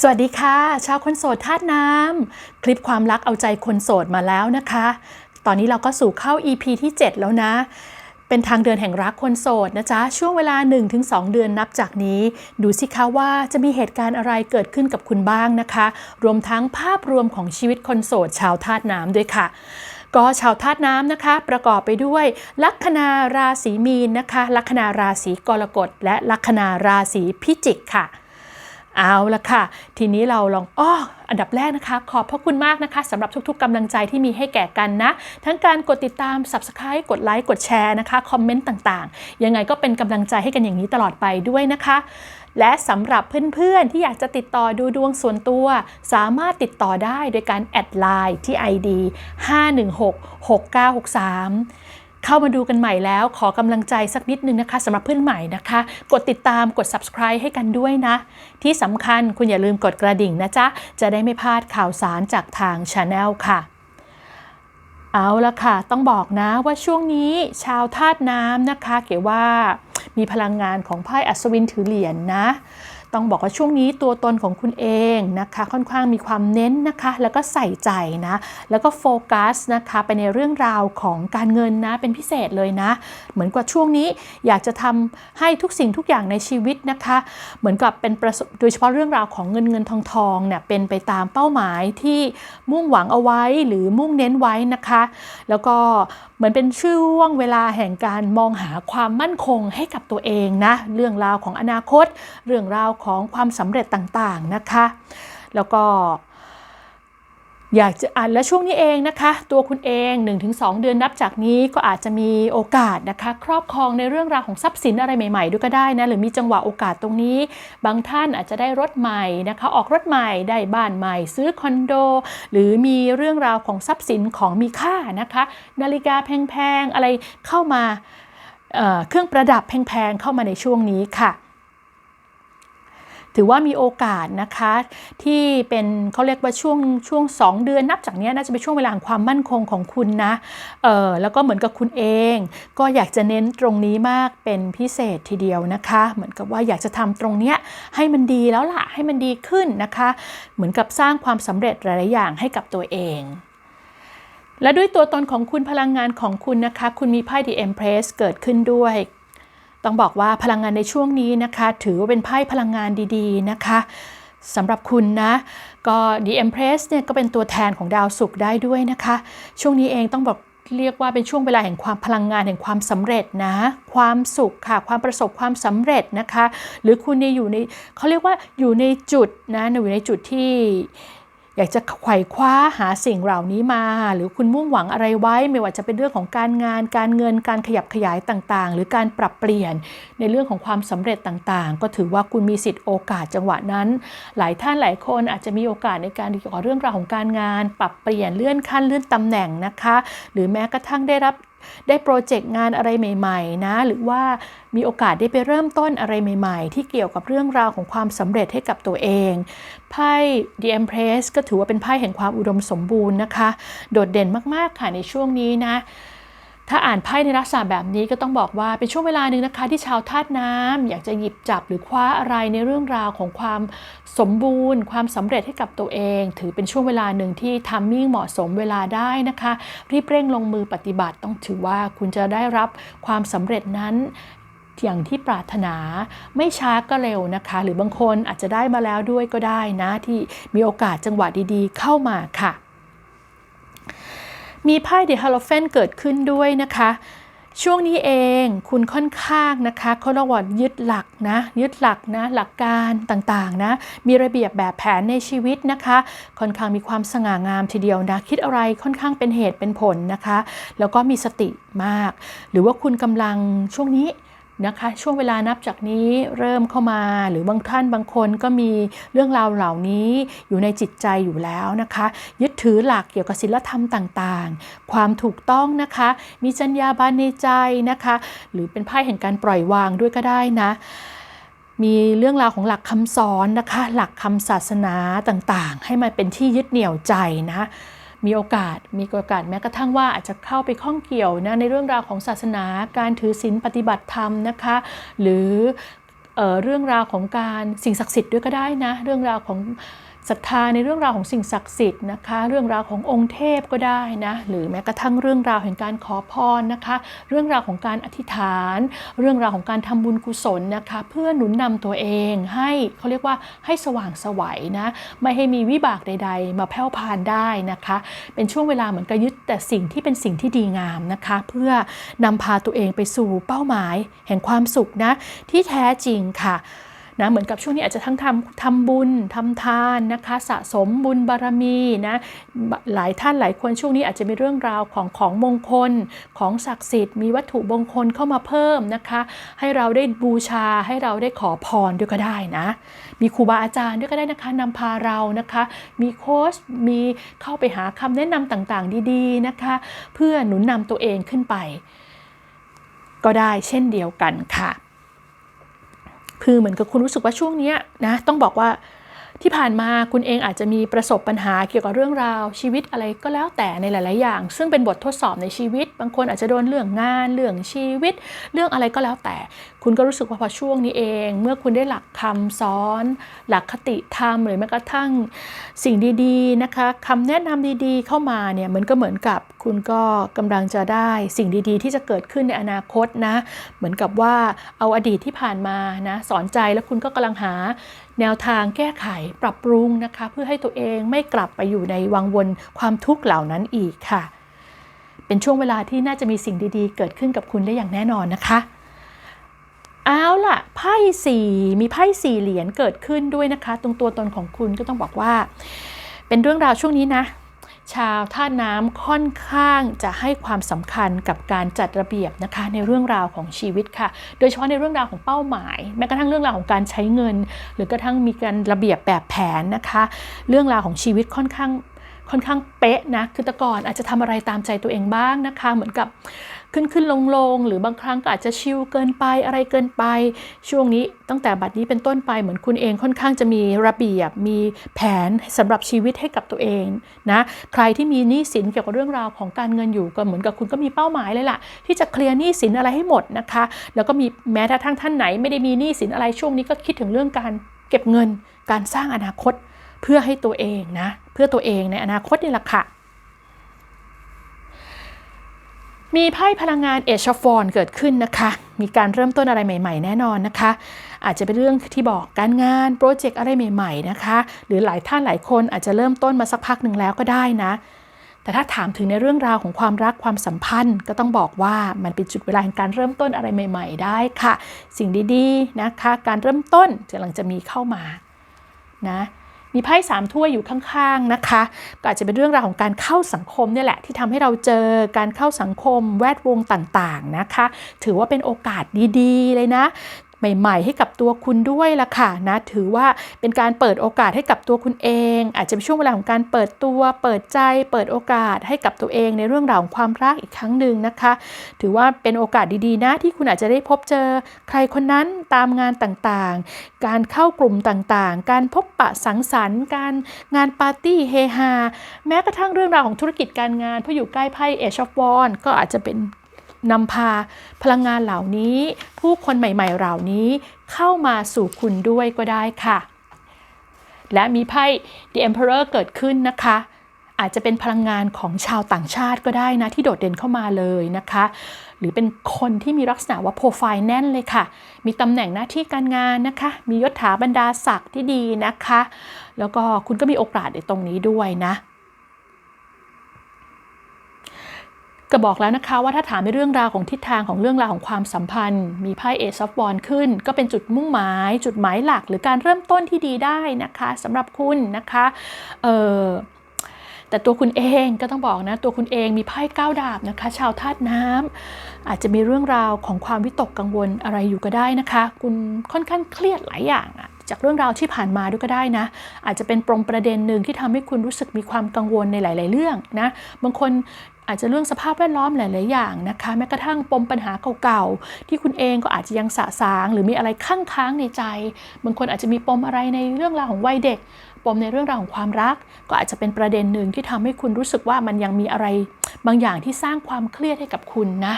สวัสดีค่ะ ชาวคนโสดธาตุน้ำ คลิปความรักเอาใจคนโสดมาแล้วนะคะ ตอนนี้เราก็สู่เข้า EP ที่ 7 แล้วนะ เป็นทางเดินแห่งรักคนโสดนะจ๊ะ ช่วงเวลา 1-2 เดือนนับจากนี้ ดูสิคะว่าจะมีเหตุการณ์อะไรเกิดขึ้นกับคุณบ้างนะคะ รวมทั้งภาพรวมของชีวิตคนโสด ชาวธาตุน้ำด้วยค่ะก็ชาวธาตุน้ำนะคะ ประกอบไปด้วย ลัคนาราศีมีนนะคะ ลัคนาราศีกรกฎและลัคนาราศีพิจิกค่ะ เอาละค่ะ ทีนี้เราลองอ้ออันดับแรกนะคะ ขอบพระคุณมากนะคะสำหรับทุกๆกำลังใจที่มีให้แก่กันนะ ทั้งการกดติดตาม Subscribe กดไลค์กดแชร์นะคะคอมเมนต์ต่างๆ ยังไงก็เป็นกำลังใจให้กันอย่างนี้ตลอดไปด้วยนะคะ และสำหรับเพื่อนๆ ที่อยากจะติดต่อดูดวงส่วนตัว สามารถติดต่อได้โดยการแอดไลน์ที่ ID 5166963 เข้ามาดูกันใหม่แล้ว ขอกำลังใจสักนิดนึงนะคะสำหรับเพื่อนใหม่นะคะ กดติดตามกด subscribe ให้กันด้วยนะ ที่สำคัญคุณอย่าลืมกดกระดิ่งนะจ๊ะ จะได้ไม่พลาดข่าวสารจากทาง Channel ค่ะ เอาละค่ะ ต้องบอกนะว่าช่วงนี้ชาวธาตุน้ำนะคะ เกี่ยวว่ามีพลังงานของไพ่อัศวินถือเหรียญนนะ ต้องบอกว่าช่วงนี้ตัวตนของคุณเองนะคะ ค่อนข้างมีความเน้นนะคะ แล้วก็ใส่ใจนะ แล้วก็โฟกัสนะคะไปในเรื่องราวของการเงินนะเป็นพิเศษเลยนะ เหมือนกับช่วงนี้อยากจะทำให้ทุกสิ่งทุกอย่างในชีวิตนะคะ เหมือนกับเป็นประสบโดยเฉพาะเรื่องราวของเงินเงินทองทองเนี่ยเป็นไปตามเป้าหมายที่มุ่งหวังเอาไว้หรือมุ่งเน้นไว้นะคะ แล้วก็เหมือนเป็นช่วงเวลาแห่งการมองหาความมั่นคงให้กับตัวเองนะ เรื่องราวของอนาคต เรื่องราวของความสำเร็จต่างๆนะคะ แล้วก็ อยากจะอ่านและช่วงนี้เองนะคะ ตัวคุณเอง 1-2 เดือนนับจากนี้ก็อาจจะมีโอกาสนะคะ ครอบครองในเรื่องราวของทรัพย์สินอะไรใหม่ๆด้วยก็ได้นะหรือมีจังหวะโอกาสตรงนี้ บางท่านอาจจะได้รถใหม่นะคะ ออกรถใหม่ได้บ้านใหม่ ซื้อคอนโด หรือมีเรื่องราวของทรัพย์สินของมีค่านะคะ นาฬิกาแพงๆอะไรเข้ามาเเครื่องประดับแพงๆเข้ามาในช่วงนี้ค่ะ ถือว่ามีโอกาสนะคะ ที่เป็นเขาเรียกว่าช่วงช่วง 2 เดือนนับจากนี้น่าจะเป็นช่วงเวลาของความมั่นคงของคุณนะเออแล้วก็เหมือนกับคุณเอง ก็อยากจะเน้นตรงนี้มากเป็นพิเศษทีเดียวนะคะ เหมือนกับว่าอยากจะทำตรงเนี้ยให้มันดีแล้วล่ะให้มันดีขึ้นนะคะ เหมือนกับสร้างความสำเร็จหลายๆอย่างให้กับตัวเองและด้วยตัวตนของคุณพลังงานของคุณนะคะ คุณมีไพ่ The Empress เกิดขึ้นด้วย ต้องบอกว่าพลังงานในช่วงนี้นะคะ ถือว่าเป็นไพ่พลังงานดีๆนะคะสำหรับคุณนะก็ The Empress เนี่ยก็เป็นตัวแทนของดาวศุกร์ได้ด้วยนะคะ ช่วงนี้เองต้องบอกเรียกว่าเป็นช่วงเวลาแห่งความพลังงานแห่งความสำเร็จนะ ความสุขค่ะ ความประสบความสำเร็จนะคะ หรือคุณเนี่ยอยู่ในเขาเรียกว่าอยู่ในจุดนะอยู่ในจุดที่ อยากจะไขว่คว้าหาสิ่งเหล่านี้มา หรือคุณมุ่งหวังอะไรไว้ ไม่ว่าจะเป็นเรื่องของการงาน การเงินการขยับขยายต่างๆ หรือการปรับเปลี่ยนในเรื่องของความสำเร็จต่างๆ ก็ถือว่าคุณมีสิทธิ์โอกาสจังหวะนั้น หลายท่านหลายคนอาจจะมีโอกาสในการเกี่ยวกับเรื่องราวของการงาน ปรับเปลี่ยนเลื่อนขั้นเลื่อนตำแหน่งนะคะ หรือแม้กระทั่งได้รับ ได้โปรเจกต์งานอะไรใหม่ ๆ นะ หรือว่ามีโอกาสได้ไปเริ่มต้นอะไรใหม่ ๆ ที่เกี่ยวกับเรื่องราวของความสำเร็จให้กับตัวเองไพ่ The Empress ก็ถือว่าเป็นไพ่แห่งความอุดมสมบูรณ์นะคะ โดดเด่นมากๆค่ะในช่วงนี้นะ ถ้าอ่านไพ่ในลักษณะแบบนี้ก็ต้องบอกว่าเป็นช่วงเวลาหนึ่งนะคะ ที่ชาวธาตุน้ำอยากจะหยิบจับหรือคว้าอะไรในเรื่องราวของความสมบูรณ์ ความสำเร็จให้กับตัวเอง ถือเป็นช่วงเวลาหนึ่งที่ทัมมิ่งเหมาะสมเวลาได้นะคะ รีบเร่งลงมือปฏิบัติต้องถือว่าคุณจะได้รับความสำเร็จนั้นอย่างที่ปรารถนาไม่ช้าก็เร็วนะคะ หรือบางคนอาจจะได้มาแล้วด้วยก็ได้นะที่มีโอกาสจังหวะดีๆ เข้ามาค่ะ มีไพ่เดอะฮาโลเฟนเกิดขึ้นด้วยนะคะ ช่วงนี้เองคุณค่อนข้างนะคะเขาระวังยึดหลักนะยึดหลักนะหลักการต่างๆนะมีระเบียบแบบแผนในชีวิตนะคะ ค่อนข้างมีความสง่างามทีเดียวนะคิดอะไรค่อนข้างเป็นเหตุเป็นผลนะคะ แล้วก็มีสติมาก หรือว่าคุณกำลังช่วงนี้ นะคะ ช่วงเวลานับจากนี้เริ่มเข้ามา หรือบางท่านบางคนก็มีเรื่องราวเหล่านี้อยู่ในจิตใจอยู่แล้วนะคะ ยึดถือหลักเกี่ยวกับศีลธรรมต่างๆ ความถูกต้องนะคะ มีจรรยาบรรณในใจนะคะ หรือเป็นไพ่แห่งการปล่อยวางด้วยก็ได้นะมีเรื่องราวของหลักคำสอนนะคะ หลักคำศาสนาต่างๆ ให้มันเป็นที่ยึดเหนี่ยวใจนะ มีโอกาสมีโอกาสแม้กระทั่งว่าอาจจะเข้าไปข้องเกี่ยวนะในเรื่องราวของศาสนาการถือศีลปฏิบัติธรรมนะคะ หรือเออเรื่องราวของการสิ่งศักดิ์สิทธิ์ด้วยก็ได้นะ เรื่องราวของ ศรัทธาในเรื่องราวของสิ่งศักดิ์สิทธิ์นะคะ เรื่องราวขององค์เทพก็ได้นะ หรือแม้กระทั่งเรื่องราวแห่งการขอพรนะคะ เรื่องราวของการอธิษฐาน เรื่องราวของการทำบุญกุศลนะคะ เพื่อหนุนนำตัวเองให้เขาเรียกว่าให้สว่างสวัยนะ ไม่ให้มีวิบากใด ๆ มาแผ่วพานได้นะคะ เป็นช่วงเวลาเหมือนกับยึดแต่สิ่งที่เป็นสิ่งที่ดีงามนะคะ เพื่อนำพาตัวเองไปสู่เป้าหมายแห่งความสุขนะที่แท้จริงค่ะ นะเหมือนกับช่วงนี้อาจจะทั้งทำทำบุญทำทานนะคะ สะสมบุญบารมีนะหลายท่านหลายคนช่วงนี้อาจจะมีเรื่องราวของของมงคล ของศักดิ์สิทธิ์มีวัตถุมงคลเข้ามาเพิ่มนะคะ ให้เราได้บูชาให้เราได้ขอพรด้วยก็ได้นะ มีครูบาอาจารย์ด้วยก็ได้นะคะนำพาเรานะคะ มีโค้ชมีเข้าไปหาคำแนะนำต่างๆ ดีๆนะคะ เพื่อหนุนนำตัวเองขึ้นไป ก็ได้เช่นเดียวกันค่ะ คือเหมือนกับคุณรู้สึกว่าช่วงนี้นะต้องบอกว่าที่ผ่านมาคุณเองอาจจะมีประสบปัญหาเกี่ยวกับเรื่องราวชีวิตอะไรก็แล้วแต่ในหลาย ๆ อย่าง ซึ่งเป็นบททดสอบในชีวิต บางคนอาจจะโดนเรื่องงานเรื่องชีวิต เรื่องอะไรก็แล้วแต่ คุณก็รู้สึกว่าพอช่วงนี้เอง เมื่อคุณได้หลักคำสอน หลักคติธรรมหรือแม้กระทั่งสิ่งดีๆนะคะคำแนะนำดีๆ เข้ามาเนี่ยมันก็เหมือนกับคุณก็กำลังจะได้สิ่งดีๆ ที่จะเกิดขึ้นในอนาคตนะเหมือนกับว่าเอาอดีตที่ผ่านมานะสอนใจแล้วคุณก็กำลังหาแนวทางแก้ไขปรับปรุงนะคะ เพื่อให้ตัวเองไม่กลับไปอยู่ในวังวนความทุกข์เหล่านั้นอีกค่ะ เป็นช่วงเวลาที่น่าจะมีสิ่งดีๆ เกิดขึ้นกับคุณได้อย่างแน่นอนนะคะ เอาล่ะไพ่สี่มีไพ่สี่เหรียญเกิดขึ้นด้วยนะคะ ตรงตัวตนของคุณก็ต้องบอกว่า เป็นเรื่องราวช่วงนี้นะ ชาวธาตุน้ำค่อนข้างจะให้ความสำคัญกับการจัดระเบียบนะคะ ในเรื่องราวของชีวิตค่ะ โดยเฉพาะในเรื่องราวของเป้าหมาย แม้กระทั่งเรื่องราวของการใช้เงิน หรือกระทั่งมีการระเบียบแบบแผนนะคะ เรื่องราวของชีวิตค่อนข้างค่อนข้างเป๊ะนะคือแต่ก่อนอาจจะทำอะไรตามใจตัวเองบ้างนะคะ เหมือนกับ ขึ้นขึ้นลงลงหรือบางครั้งก็อาจจะชิลเกินไปอะไรเกินไป ช่วงนี้ตั้งแต่บัดนี้เป็นต้นไปเหมือนคุณเองค่อนข้างจะมีระเบียบ มีแผนสำหรับชีวิตให้กับตัวเองนะใครที่มีหนี้สินเกี่ยวกับเรื่องราวของการเงินอยู่ก็เหมือนกับคุณก็มีเป้าหมายเลยล่ะ ที่จะเคลียร์หนี้สินอะไรให้หมดนะคะ แล้วก็มีแม้แต่ทั้งท่านไหน ไม่ได้มีหนี้สินอะไรช่วงนี้ก็คิดถึงเรื่องการเก็บเงิน การสร้างอนาคตเพื่อให้ตัวเองนะเพื่อตัวเองในอนาคตนี่แหละค่ะ มีไพ่พลังงานเอชฟอนเกิดขึ้นนะคะ มีการเริ่มต้นอะไรใหม่ ๆ แน่นอนนะคะ อาจจะเป็นเรื่องที่บอกการงานโปรเจกต์อะไรใหม่ ๆ นะคะ หรือหลายท่านหลายคนอาจจะเริ่มต้นมาสักพักหนึ่งแล้วก็ได้นะ แต่ถ้าถามถึงในเรื่องราวของความรักความสัมพันธ์ ก็ต้องบอกว่ามันเป็นจุดเวลาแห่งการเริ่มต้นอะไรใหม่ ๆ ได้ค่ะ สิ่งดีๆนะคะ การเริ่มต้นกำลังจะมีเข้ามานะ มีไพ่สามถ้วยอยู่ข้างๆนะคะก็อาจจะเป็นเรื่องราวของการเข้าสังคมเนี่ยแหละที่ทำให้เราเจอการเข้าสังคมแวดวงต่างๆนะคะ ถือว่าเป็นโอกาสดีๆ เลยนะ ใหม่ ๆ ให้กับตัวคุณด้วยล่ะค่ะนะถือว่าเป็นการเปิดโอกาสให้กับตัวคุณเอง อาจจะเป็นช่วงเวลาของการเปิดตัว เปิดใจ เปิดโอกาสให้กับตัวเองในเรื่องราวของความรักอีกครั้งหนึ่งนะคะ ถือว่าเป็นโอกาสดีๆนะที่คุณอาจจะได้พบเจอใครคนนั้นตามงานต่างๆ การเข้ากลุ่มต่างๆ การพบปะสังสรรค์ การงานปาร์ตี้เฮฮาแม้กระทั่งเรื่องราวของธุรกิจการงานเพราะอยู่ใกล้ไพ่เอชอฟวอนก็อาจจะเป็น นำพาพลังงานเหล่านี้ ผู้คนใหม่ๆเหล่านี้เข้ามาสู่คุณด้วยก็ได้ค่ะ และมีไพ่ The Emperor เกิดขึ้นนะคะอาจจะเป็นพลังงานของชาวต่างชาติก็ได้นะ ที่โดดเด่นเข้ามาเลยนะคะ หรือเป็นคนที่มีลักษณะว่าโปรไฟล์แน่นเลยค่ะ มีตำแหน่งหน้าที่การงานนะคะ มียศถาบรรดาศักดิ์ที่ดีนะคะ แล้วก็คุณก็มีโอกาสในตรงนี้ด้วยนะ ก็บอกแล้วนะคะว่าถ้าถามในเรื่องราวของทิศทางของเรื่องราวของความสัมพันธ์ มีไพ่เอซอฟบอลขึ้น ก็เป็นจุดมุ่งหมาย จุดหมายหลัก หรือการเริ่มต้นที่ดีได้นะคะสำหรับคุณนะคะเออแต่ตัวคุณเองก็ต้องบอกนะ ตัวคุณเองมีไพ่ก้าวดาบนะคะ ชาวธาตุน้ำอาจจะมีเรื่องราวของความวิตกกังวลอะไรอยู่ก็ได้นะคะ คุณค่อนข้างเครียดหลายอย่างอะ จากเรื่องราวที่ผ่านมาด้วยก็ได้นะ อาจจะเป็นปมประเด็นหนึ่งที่ทำให้คุณรู้สึกมีความกังวลในหลาย ๆ เรื่องนะบางคนอาจจะเรื่องสภาพแวดล้อมหลาย ๆ อย่างนะคะ แม้กระทั่งปมปัญหาเก่า ๆ ที่คุณเองก็อาจจะยังสะสาง หรือมีอะไรข้างค้างในใจ บางคนอาจจะมีปมอะไรในเรื่องราวของวัยเด็ก ปมในเรื่องราวของความรัก ก็อาจจะเป็นประเด็นหนึ่งที่ทำให้คุณรู้สึกว่ามันยังมีอะไร บางอย่างที่สร้างความเครียดให้กับคุณนะ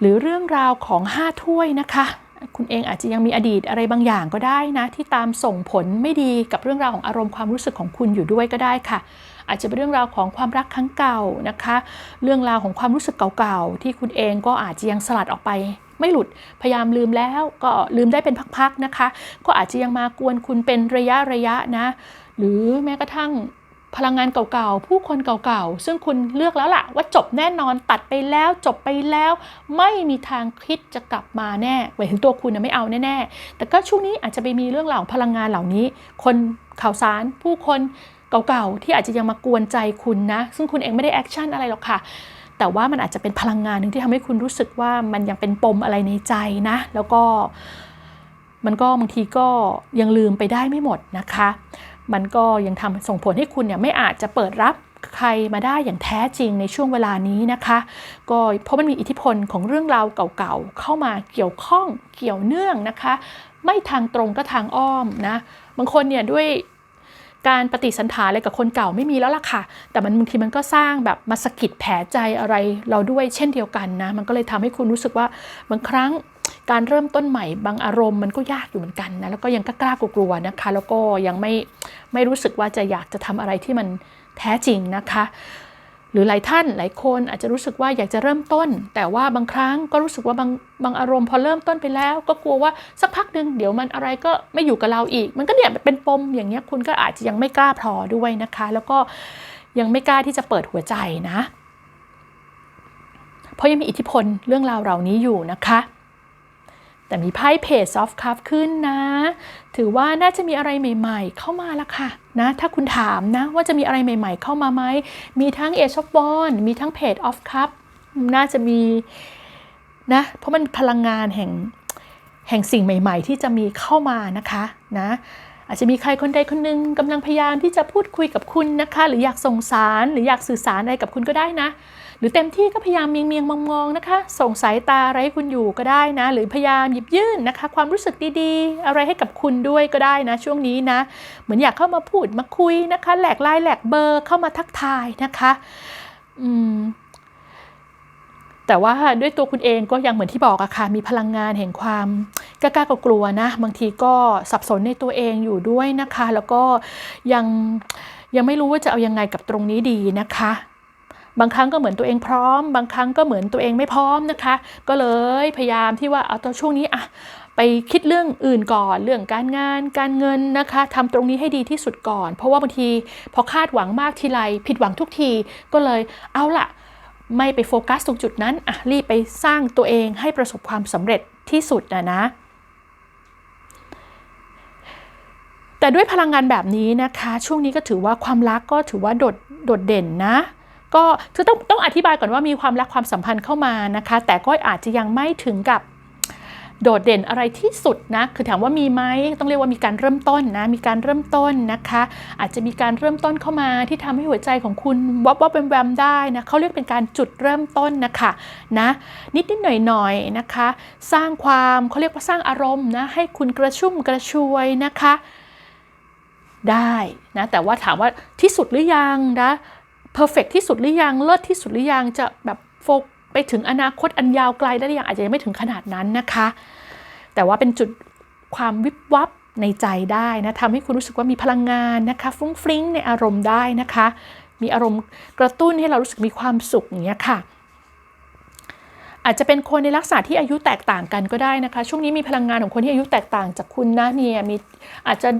หรือเรื่องราวของห้าถ้วยนะคะ คุณเองอาจจะยังมีอดีตอะไรบางอย่างก็ได้นะ ที่ตามส่งผลไม่ดีกับเรื่องราวของอารมณ์ความรู้สึกของคุณอยู่ด้วยก็ได้ค่ะ อาจจะเป็นเรื่องราวของความรักครั้งเก่านะคะ เรื่องราวของความรู้สึกเก่าๆ ที่คุณเองก็อาจจะยังสลัดออกไปไม่หลุดพยายามลืมแล้วก็ลืมได้เป็นพักๆนะคะ ก็อาจจะยังมากวนคุณเป็นระยะระยะนะ หรือแม้กระทั่ง พลังงานเก่าๆ ผู้คนเก่าๆ ซึ่งคุณเลือกแล้วล่ะ ว่าจบแน่นอนตัดไปแล้วจบไปแล้ว ไม่มีทางคิดจะกลับมาแน่หมายถึงตัวคุณนะไม่เอาแน่ๆ แต่ก็ช่วงนี้อาจจะไปมีเรื่องราวของพลังงานเหล่านี้ คนข่าวสารผู้คนเก่าๆ ที่อาจจะยังมากวนใจคุณนะ ซึ่งคุณเองไม่ได้แอคชั่นอะไรหรอกค่ะแต่ว่ามันอาจจะเป็นพลังงานหนึ่งที่ทำให้คุณรู้สึกว่ามันยังเป็นปมอะไรในใจนะ แล้วก็มันก็บางทีก็ยังลืมไปได้ไม่หมดนะคะ มันก็ยังทำส่งผลให้คุณเนี่ยไม่อาจจะเปิดรับใครมาได้อย่างแท้จริงในช่วงเวลานี้นะคะ ก็เพราะมันมีอิทธิพลของเรื่องราวเก่าๆ เข้ามาเกี่ยวข้องเกี่ยวเนื่องนะคะ ไม่ทางตรงก็ทางอ้อมนะ บางคนเนี่ยด้วยการปฏิสันถาอะไรกับคนเก่าไม่มีแล้วล่ะค่ะ แต่มันบางทีมันก็สร้างแบบมาสะกิดแผลใจอะไรเราด้วยเช่นเดียวกันนะ มันก็เลยทำให้คุณรู้สึกว่าบางครั้ง การเริ่มต้นใหม่บางอารมณ์มันก็ยากอยู่เหมือนกันนะแล้วก็ยังกล้ากลัวๆนะคะ แล้วก็ยังไม่ไม่รู้สึกว่าจะอยากจะทำอะไรที่มันแท้จริงนะคะ หรือหลายท่านหลายคนอาจจะรู้สึกว่าอยากจะเริ่มต้น แต่ว่าบางครั้งก็รู้สึกว่าบางบางอารมณ์พอเริ่มต้นไปแล้ว ก็กลัวว่าสักพักหนึ่งเดี๋ยวมันอะไรก็ไม่อยู่กับเราอีก มันก็เนี่ยเป็นปมอย่างเงี้ยคุณก็อาจจะยังไม่กล้าพอด้วยนะคะ แล้วก็ยังไม่กล้าที่จะเปิดหัวใจนะ เพราะยังมีอิทธิพลเรื่องราวเหล่านี้อยู่นะคะ แต่มีไพ่เพจซอฟต์คัพขึ้นนะ ถือว่าน่าจะมีอะไรใหม่ ๆ เข้ามาละค่ะนะ ถ้าคุณถามนะว่าจะมีอะไรใหม่ ๆ เข้ามาไหม มีทั้ง Age of w a n d มีทั้งเพจ of Cup น่าจะมีนะ เพราะมันพลังงานแห่งแห่งสิ่งใหม่ ๆ ที่จะมีเข้ามานะคะนะอาจจะมีใครคนใดคนหนึ่งกำลังพยายามที่จะพูดคุยกับคุณนะคะ หรืออยากส่งสารหรืออยากสื่อสารอะไรกับคุณก็ได้นะ หรือเต็มที่ก็พยายามเมียงเมียงมองมองๆนะคะ ส่งสายตาอะไรให้คุณอยู่ก็ได้นะ หรือพยายามหยิบยื่นนะคะ ความรู้สึกดีๆ อะไรให้กับคุณด้วยก็ได้นะ ช่วงนี้นะ เหมือนอยากเข้ามาพูดมาคุยนะคะ แหลกไลน์แหลกเบอร์เข้ามาทักทายนะคะอืมแต่ว่าด้วยตัวคุณเองก็ยังเหมือนที่บอกอะค่ะ มีพลังงานแห่งความกล้ากลัวนะ บางทีก็สับสนในตัวเองอยู่ด้วยนะคะ แล้วก็ยังยังไม่รู้ว่าจะเอายังไงกับตรงนี้ดีนะคะ บางครั้งก็เหมือนตัวเองพร้อม บางครั้งก็เหมือนตัวเองไม่พร้อมนะคะ ก็เลยพยายามที่ว่าเอาตอนช่วงนี้อะไปคิดเรื่องอื่นก่อนเรื่องการงานการเงินนะคะทำตรงนี้ให้ดีที่สุดก่อน เพราะว่าบางทีพอคาดหวังมากทีไรผิดหวังทุกทีก็เลยเอาละไม่ไปโฟกัสตรงจุดนั้นอะรีบไปสร้างตัวเองให้ประสบความสำเร็จที่สุดนะนะ แต่ด้วยพลังงานแบบนี้นะคะ ช่วงนี้ก็ถือว่าความรักก็ถือว่าโดดโดดเด่นนะ ก็คือต้องต้องอธิบายก่อนว่ามีความรักความสัมพันธ์เข้ามานะคะ แต่ก็อาจจะยังไม่ถึงกับโดดเด่นอะไรที่สุดนะ คือถามว่ามีไหมต้องเรียกว่ามีการเริ่มต้นนะ มีการเริ่มต้นนะคะ อาจจะมีการเริ่มต้นเข้ามาที่ทำให้หัวใจของคุณวับวับแวมแวมได้นะเขาเรียกเป็นการจุดเริ่มต้นนะคะนะ นิดนิดหน่อยหน่อยนะคะ สร้างความเขาเรียกว่าสร้างอารมณ์นะ ให้คุณกระชุ่มกระชวยนะคะ ได้นะ แต่ว่าถามว่าที่สุดหรือยังนะ เพอร์เฟกที่สุดหรือยังเลิศที่สุดหรือยังจะแบบโฟกไปถึงอนาคตอันยาวไกลได้หรือยังอาจจะยังไม่ถึงขนาดนั้นนะคะ แต่ว่าเป็นจุดความวิบวับในใจได้นะทำให้คุณรู้สึกว่ามีพลังงานนะคะฟุ้งฟริ้งในอารมณ์ได้นะคะ มีอารมณ์กระตุ้นให้เรารู้สึกมีความสุขอย่างเงี้ยค่ะ อาจจะเป็นคนในลักษณะที่อายุแตกต่างกันก็ได้นะคะ ช่วงนี้มีพลังงานของคนที่อายุแตกต่างจากคุณนะเนี่ยมีอาจจะ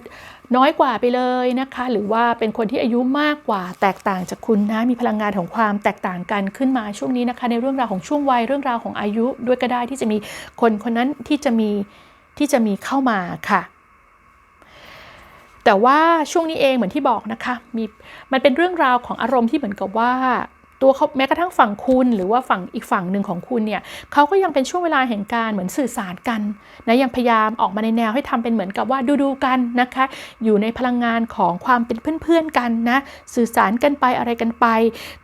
น้อยกว่าไปเลยนะคะ หรือว่าเป็นคนที่อายุมากกว่าแตกต่างจากคุณนะมีพลังงานของความแตกต่างกันขึ้นมาช่วงนี้นะคะ ในเรื่องราวของช่วงวัยเรื่องราวของอายุด้วยก็ได้ที่จะมีคนคนนั้นที่จะมีที่จะมีเข้ามาค่ะแต่ว่าช่วงนี้เองเหมือนที่บอกนะคะมีมันเป็นเรื่องราวของอารมณ์ที่เหมือนกับว่า ตัวเขาแม้กระทั่งฝั่งคุณหรือว่าฝั่งอีกฝั่งหนึ่งของคุณเนี่ยเขาก็ยังเป็นช่วงเวลาแห่งการเหมือนสื่อสารกันนะยังพยายามออกมาในแนวให้ทำเป็นเหมือนกับว่าดูดูๆกันนะคะ อยู่ในพลังงานของความเป็นเพื่อนๆกันนะสื่อสารกันไปอะไรกันไป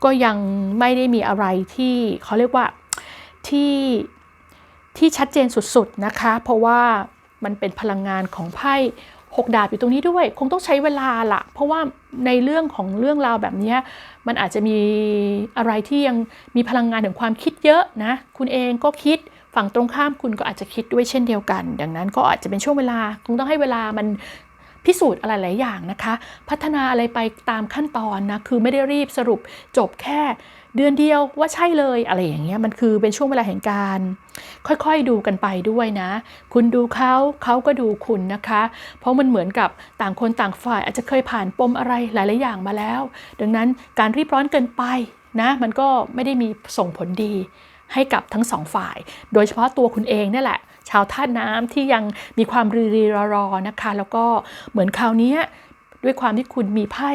ก็ยังไม่ได้มีอะไรที่เขาเรียกว่าที่ที่ชัดเจนสุดๆนะคะ เพราะว่ามันเป็นพลังงานของไพ่ หกดาบอยู่ตรงนี้ด้วย คงต้องใช้เวลาละเพราะว่าในเรื่องของเรื่องราวแบบนี้มันอาจจะมีอะไรที่ยังมีพลังงานถึงความคิดเยอะนะ คุณเองก็คิดฝั่งตรงข้ามคุณก็อาจจะคิดด้วยเช่นเดียวกัน ดังนั้นก็อาจจะเป็นช่วงเวลา คงต้องให้เวลามันพิสูจน์อะไรหลายอย่างนะคะ พัฒนาอะไรไปตามขั้นตอนนะ คือไม่ได้รีบสรุปจบแค่ เดือนเดียวว่าใช่เลยอะไรอย่างเงี้ยมันคือเป็นช่วงเวลาแห่งการ ค่อยๆดูกันไปด้วยนะ คุณดูเขาเขาก็ดูคุณนะคะ เพราะมันเหมือนกับต่างคนต่างฝ่าย อาจจะเคยผ่านปมอะไรหลายๆอย่างมาแล้ว ดังนั้นการรีบร้อนเกินไปนะ มันก็ไม่ได้มีส่งผลดีให้กับทั้งสองฝ่าย โดยเฉพาะตัวคุณเองนี่แหละ ชาวธาน้ำที่ยังมีความรีรีรอรอนะคะ แล้วก็เหมือนคราวนี้ด้วยความที่คุณมีไพ่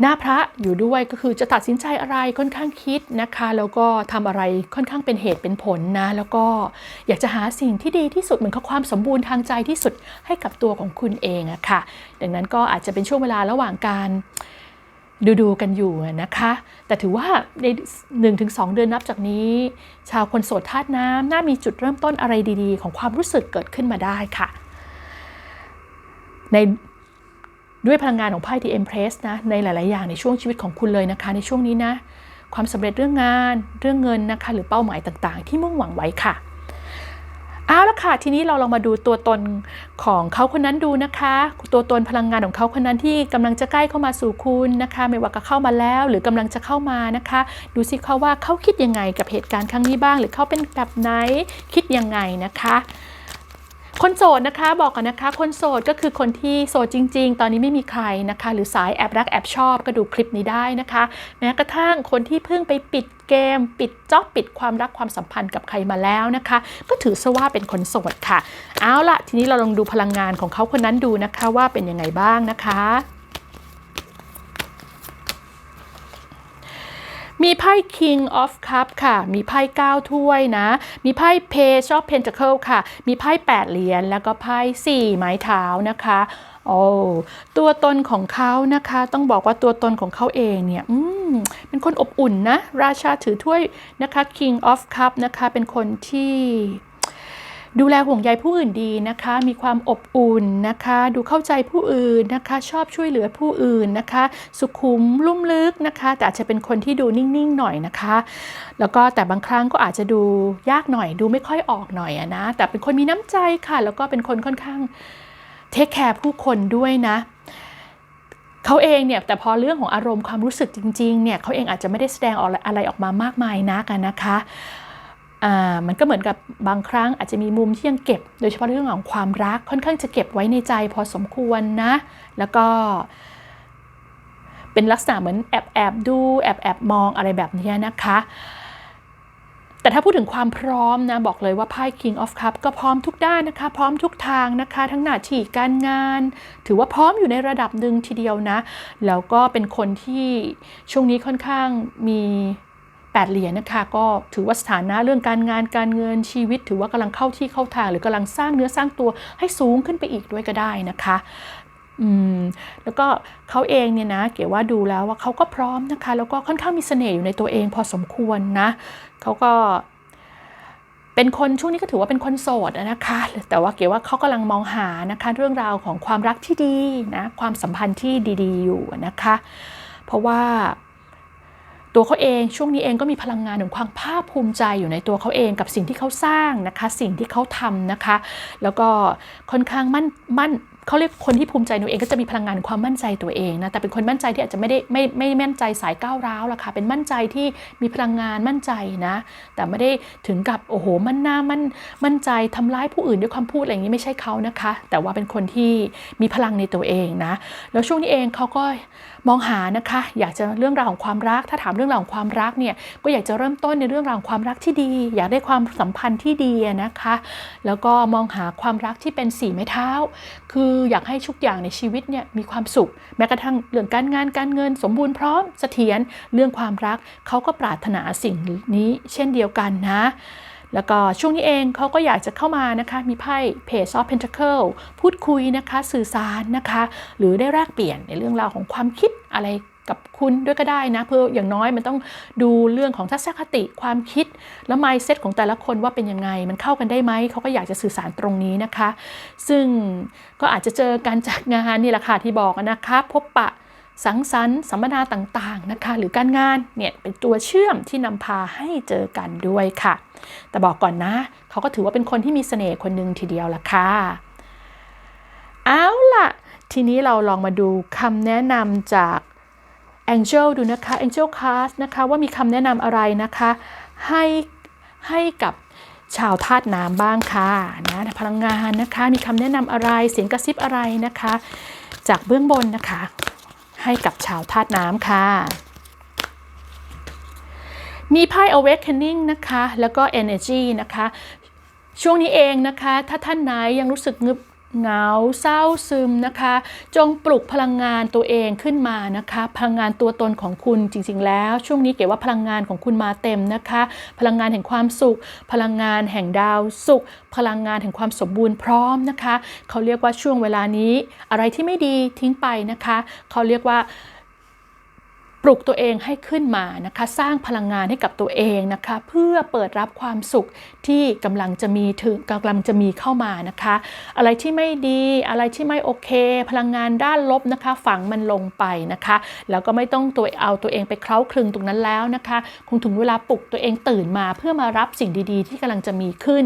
หน้าพระอยู่ด้วยก็คือจะตัดสินใจอะไรค่อนข้างคิดนะคะ แล้วก็ทำอะไรค่อนข้างเป็นเหตุเป็นผลนะ แล้วก็อยากจะหาสิ่งที่ดีที่สุดเหมือนกับความสมบูรณ์ทางใจที่สุดให้กับตัวของคุณเองอะค่ะ ดังนั้นก็อาจจะเป็นช่วงเวลาระหว่างการดูดูกันอยู่นะคะ แต่ถือว่าใน 1-2 เดือนนับจากนี้ ชาวคนโสดธาตุน้ำน่ามีจุดเริ่มต้นอะไรดีๆ ของความรู้สึกเกิดขึ้นมาได้ค่ะ ใน ด้วยพลังงานของไพ่ The Empress นะในหลาย ๆ อย่างในช่วงชีวิตของคุณเลยนะคะ ในช่วงนี้นะ ความสำเร็จเรื่องงานเรื่องเงินนะคะ หรือเป้าหมายต่าง ๆ ที่มุ่งหวังไว้ค่ะเอาละค่ะ ทีนี้เราลองมาดูตัวตนของเขาคนนั้นดูนะคะ ตัวตนพลังงานของเขาคนนั้นที่กำลังจะใกล้เข้ามาสู่คุณนะคะ ไม่ว่าจะเข้ามาแล้วหรือกำลังจะเข้ามานะคะ ดูสิเขาว่าเขาคิดยังไงกับเหตุการณ์ครั้งนี้บ้าง หรือเขาเป็นแบบไหนคิดยังไงนะคะ คนโสดนะคะบอกกันนะคะ คนโสดก็คือคนที่โสดจริง ๆ ตอนนี้ไม่มีใครนะคะ หรือสายแอบรักแอบชอบก็ดูคลิปนี้ได้นะคะ แม้กระทั่งคนที่เพิ่งไปปิดเกม ปิดจ็อบปิดความรักความสัมพันธ์กับใครมาแล้วนะคะ ก็ถือซะว่าเป็นคนโสดค่ะ เอาละทีนี้เราลองดูพลังงานของเขาคนนั้นดูนะคะว่าเป็นยังไงบ้างนะคะ มีไพ่ King of Cup ค่ะ มีไพ่9ถ้วยนะ มีไพ่ Page of Pentacle ค่ะ มีไพ่8เหรียญแล้วก็ไพ่4ไม้เท้านะคะโอ้ตัวตนของเขานะคะ ต้องบอกว่าตัวตนของเขาเองเนี่ยอืมเป็นคนอบอุ่นนะ ราชาถือถ้วยนะคะ King of Cup นะคะ เป็นคนที่ ดูแลห่วงใยผู้อื่นดีนะคะ มีความอบอุ่นนะคะ ดูเข้าใจผู้อื่นนะคะ ชอบช่วยเหลือผู้อื่นนะคะ สุขุมลุ่มลึกนะคะ แต่อาจจะเป็นคนที่ดูนิ่งๆหน่อยนะคะ แล้วก็แต่บางครั้งก็อาจจะดูยากหน่อย ดูไม่ค่อยออกหน่อยอะนะ แต่เป็นคนมีน้ำใจค่ะ แล้วก็เป็นคนค่อนข้างเทคแคร์ผู้คนด้วยนะเขาเองเนี่ยแต่พอเรื่องของอารมณ์ความรู้สึกจริงๆเนี่ยเขาเองอาจจะไม่ได้แสดงออกอะไรออกมามากมายนักนะคะ มันก็เหมือนกับบางครั้งอาจจะมีมุมที่ยังเก็บ โดยเฉพาะเรื่องของความรักค่อนข้างจะเก็บไว้ในใจพอสมควรนะ แล้วก็เป็นลักษณะเหมือนแอบแอบดูแอบแอบมองอะไรแบบนี้นะคะ แต่ถ้าพูดถึงความพร้อมนะบอกเลยว่าไพ่ King of Cup ก็พร้อมทุกด้านนะคะ พร้อมทุกทางนะคะ ทั้งหน้าที่การงาน ถือว่าพร้อมอยู่ในระดับหนึ่งทีเดียวนะ แล้วก็เป็นคนที่ช่วงนี้ค่อนข้างมี แปดเหรียญนะคะก็ถือว่าสถานะเรื่องการงานการเงินชีวิต ถือว่ากำลังเข้าที่เข้าทางหรือกำลังสร้างเนื้อสร้างตัวให้สูงขึ้นไปอีกด้วยก็ได้นะคะอืมแล้วก็เขาเองเนี่ยนะเก๋ว่าดูแล้วว่าเขาก็พร้อมนะคะ แล้วก็ค่อนข้างมีเสน่ห์อยู่ในตัวเองพอสมควรนะเขาก็เป็นคนช่วงนี้ก็ถือว่าเป็นคนโสดนะคะ แต่ว่าเก๋ว่าเขากำลังมองหานะคะ เรื่องราวของความรักที่ดีนะความสัมพันธ์ที่ดี ๆ อยู่นะคะ เพราะว่า ตัวเขาเองช่วงนี้เองก็มีพลังงานของความภาคภูมิใจอยู่ในตัวเขาเองกับสิ่งที่เขาสร้างนะคะ สิ่งที่เขาทำนะคะ แล้วก็ค่อนข้างมั่นมั่น เขาเรียกคนที่ภูมิใจตัวเองก็จะมีพลังงานความมั่นใจตัวเองนะแต่เป็นคนมั่นใจที่อาจจะไม่ได้ไม่ไม่มั่นใจสายก้าวร้าวละค่ะเป็นมั่นใจที่มีพลังงานมั่นใจนะ แต่ไม่ได้ถึงกับโอ้โหมั่นหน้ามั่นมั่นใจทำร้ายผู้อื่นด้วยคำพูดอะไรอย่างนี้ไม่ใช่เขานะคะ แต่ว่าเป็นคนที่มีพลังในตัวเองนะแล้วช่วงนี้เองเขาก็มองหานะคะ อยากจะเรื่องราวของความรัก ถ้าถามเรื่องราวของความรักเนี่ยก็อยากจะเริ่มต้นในเรื่องราวของความรักที่ดี อยากได้ความสัมพันธ์ที่ดีนะคะ แล้วก็มองหาความรักที่เป็นสีไม้เท้า คืออยากให้ทุกอย่างในชีวิตเนี่ยมีความสุข แม้กระทั่งเรื่องการงานการเงิน สมบูรณ์พร้อมเสถียรเรื่องความรักเขาก็ปรารถนาสิ่งนี้เช่นเดียวกันนะแล้วก็ช่วงนี้เองเขาก็อยากจะเข้ามานะคะ มีไพ่ Page of Pentacle พูดคุยนะคะ สื่อสารนะคะ หรือได้แลกเปลี่ยนในเรื่องราวของความคิดอะไร กับคุณด้วยก็ได้นะ เพื่ออย่างน้อยมันต้องดูเรื่องของทัศนคติความคิด และ mindset ของแต่ละคนว่าเป็นยังไง มันเข้ากันได้ไหมเขาก็อยากจะสื่อสารตรงนี้นะคะ ซึ่งก็อาจจะเจอการจัดงานนี่แหละค่ะที่บอกนะคะ พบปะสังสรรค์สัมมนาต่างๆนะคะ หรือการงานเนี่ยเป็นตัวเชื่อมที่นำพาให้เจอกันด้วยค่ะ แต่บอกก่อนนะเขาก็ถือว่าเป็นคนที่มีเสน่ห์คนหนึ่งทีเดียวละค่ะเอาล่ะ ทีนี้เราลองมาดูคำแนะนำจาก Angel ดูนะคะ Angel Card นะคะว่ามีคำแนะนำอะไรนะคะ ให้ให้กับชาวธาตุน้ำบ้างค่ะนะพลังงานนะคะ มีคำแนะนำอะไรเสียงกระซิบอะไรนะคะ จากเบื้องบนนะคะ ให้กับชาวธาตุน้ำค่ะ มีไพ่ awakening นะคะ แล้วก็ energy นะคะ ช่วงนี้เองนะคะ ถ้าท่านไหนยังรู้สึกงึบ เหงาเศร้าซึมนะคะ จงปลุกพลังงานตัวเองขึ้นมานะคะ พลังงานตัวตนของคุณจริง ๆ แล้ว ช่วงนี้เก๋ว่าพลังงานของคุณมาเต็มนะคะ พลังงานแห่งความสุข พลังงานแห่งดาวสุข พลังงานแห่งความสมบูรณ์พร้อมนะคะ เขาเรียกว่าช่วงเวลานี้ อะไรที่ไม่ดีทิ้งไปนะคะ เขาเรียกว่า ปลุกตัวเองให้ขึ้นมานะคะ สร้างพลังงานให้กับตัวเองนะคะ เพื่อเปิดรับความสุขที่กำลังจะมีถึงกำลังจะมีเข้ามานะคะ อะไรที่ไม่ดีอะไรที่ไม่โอเค พลังงานด้านลบนะคะ ฝังมันลงไปนะคะ แล้วก็ไม่ต้องตัวเอาตัวเองไปเคล้าคลึงตรงนั้นแล้วนะคะ คงถึงเวลาปลุกตัวเองตื่นมาเพื่อมารับสิ่งดีๆ ที่กำลังจะมีขึ้น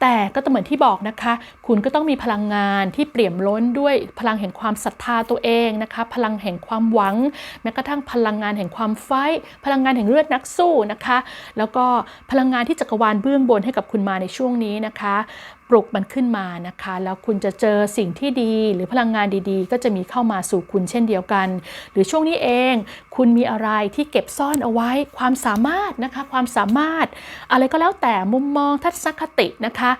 แต่ก็ต้องเหมือนที่บอกนะคะ คุณก็ต้องมีพลังงานที่เปี่ยมล้นด้วยพลังแห่งความศรัทธาตัวเองนะคะ พลังแห่งความหวังแม้กระทั่งพลังังงานแห่งความไฟ พลังงานแห่งเลือดนักสู้นะคะ แล้วก็พลังงานที่จักรวาลเบื้องบนให้กับคุณมาในช่วงนี้นะคะ ปลุกมันขึ้นมานะคะ แล้วคุณจะเจอสิ่งที่ดี หรือพลังงานดีๆ ก็จะมีเข้ามาสู่คุณเช่นเดียวกัน หรือช่วงนี้เอง คุณมีอะไรที่เก็บซ่อนเอาไว้ ความสามารถนะคะความสามารถ อะไรก็แล้วแต่มุมมองทัศนคตินะคะ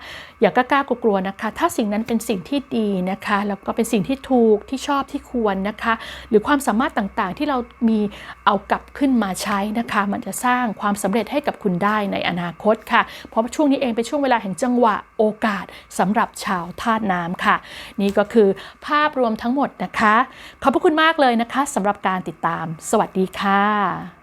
อย่ากล้ากลัวๆนะคะ ถ้าสิ่งนั้นเป็นสิ่งที่ดีนะคะ แล้วก็เป็นสิ่งที่ถูกที่ชอบที่ควรนะคะ หรือความสามารถต่างๆที่เรามีเอากลับขึ้นมาใช้นะคะ มันจะสร้างความสำเร็จให้กับคุณได้ในอนาคตค่ะ เพราะว่าช่วงนี้เองเป็นช่วงเวลาแห่งจังหวะโอกาสาสสำหรับชาวธาตุน้ำค่ะ นี่ก็คือภาพรวมทั้งหมดนะคะ ขอบพระคุณมากเลยนะคะสำหรับการติดตาม สวัสดีค่ะ